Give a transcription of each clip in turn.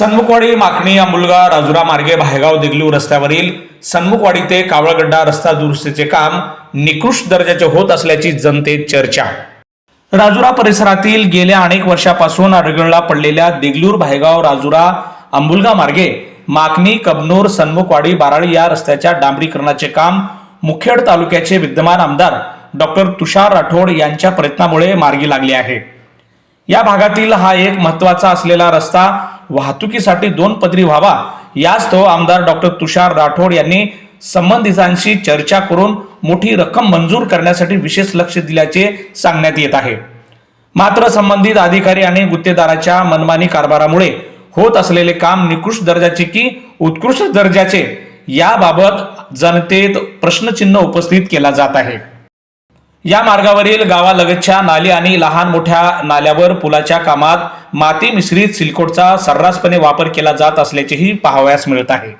सन्मुखवाडी माखणी मुलगा राजुरा मार्गे भायगाव देगलू रस्त्यावरील सन्मुखवाडी ते कावळगड्डा रस्ता दुरुस्तीचे काम निकृष्ट दर्जाचे होत असल्याची जनतेत चर्चा. राजुरा परिसरातील गेल्या अनेक वर्षापासून अडगळला पडलेल्या देगलूर भायगाव राजुरा अंबुलगा मार्गे माकणी कबनूर सन्मुखवाडी बाराळी या रस्त्याच्या डांबरीकरणाचे काम मुखेड तालुक्याचे विद्यमान आमदार डॉक्टर तुषार राठोड यांच्या प्रयत्नामुळे मार्गी लागले आहे. या भागातील हा एक महत्त्वाचा असलेला रस्ता वाहतुकीसाठी दोन पदरी व्हावा. यास्तव आमदार डॉक्टर तुषार राठोड यांनी संबंधितांशी चर्चा करून मोठी रक्कम मंजूर करण्यासाठी विशेष लक्ष दिल्याचे सांगण्यात येत आहे. मात्र संबंधित अधिकारी आणि गुत्तेदाराच्या मनमानी कारभारामुळे होत असलेले काम निकृष्ट दर्जाचे की उत्कृष्ट दर्जाचे याबाबत जनतेत प्रश्नचिन्ह उपस्थित केला जात आहे. या मार्गावरील गावालगतच्या नाली आणि लहान मोठ्या नाल्यावर पुलाच्या कामात माती मिश्रित सिलकोटचा सर्रासपणे वापर केला जात असल्याचेही पाहावयास मिळत आहे.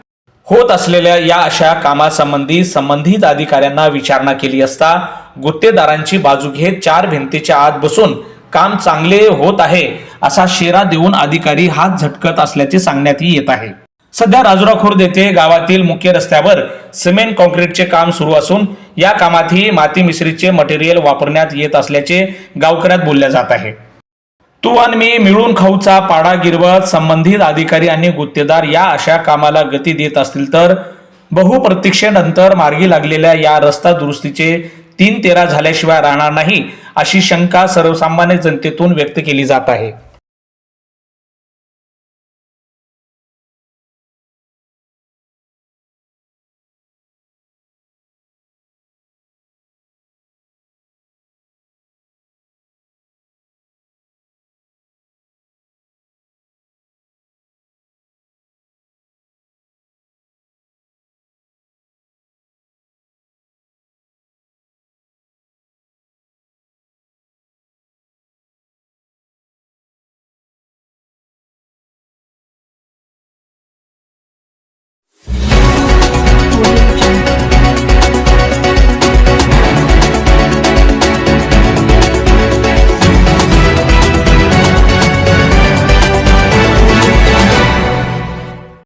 होत असलेल्या या अशा कामासंबंधी संबंधित अधिकाऱ्यांना विचारणा केली असता गुत्तेदारांची बाजू घेत चार भिंतीच्या आत बसून काम चांगले होत आहे असा शेरा देऊन अधिकारी हात झटकत असल्याचे सांगण्यात येत आहे. सध्या राजुरा खुर्द येथे गावातील मुख्य रस्त्यावर सिमेंट कॉन्क्रीटचे काम सुरू असून या कामातही माती मिश्रीचे मटेरियल वापरण्यात येत असल्याचे गावकऱ्यात बोलल्या जात आहे. तू आणि मी मिळून खाऊचा पाडा गिरवत संबंधित अधिकारी आणि गुत्तेदार या अशा कामाला गती देत असतील तर बहुप्रतीक्षेनंतर मार्गी लागलेल्या या रस्ता दुरुस्तीचे तीन तेरा झाल्याशिवाय राहणार नाही अशी शंका सर्वसामान्य जनतेतून व्यक्त केली जात आहे.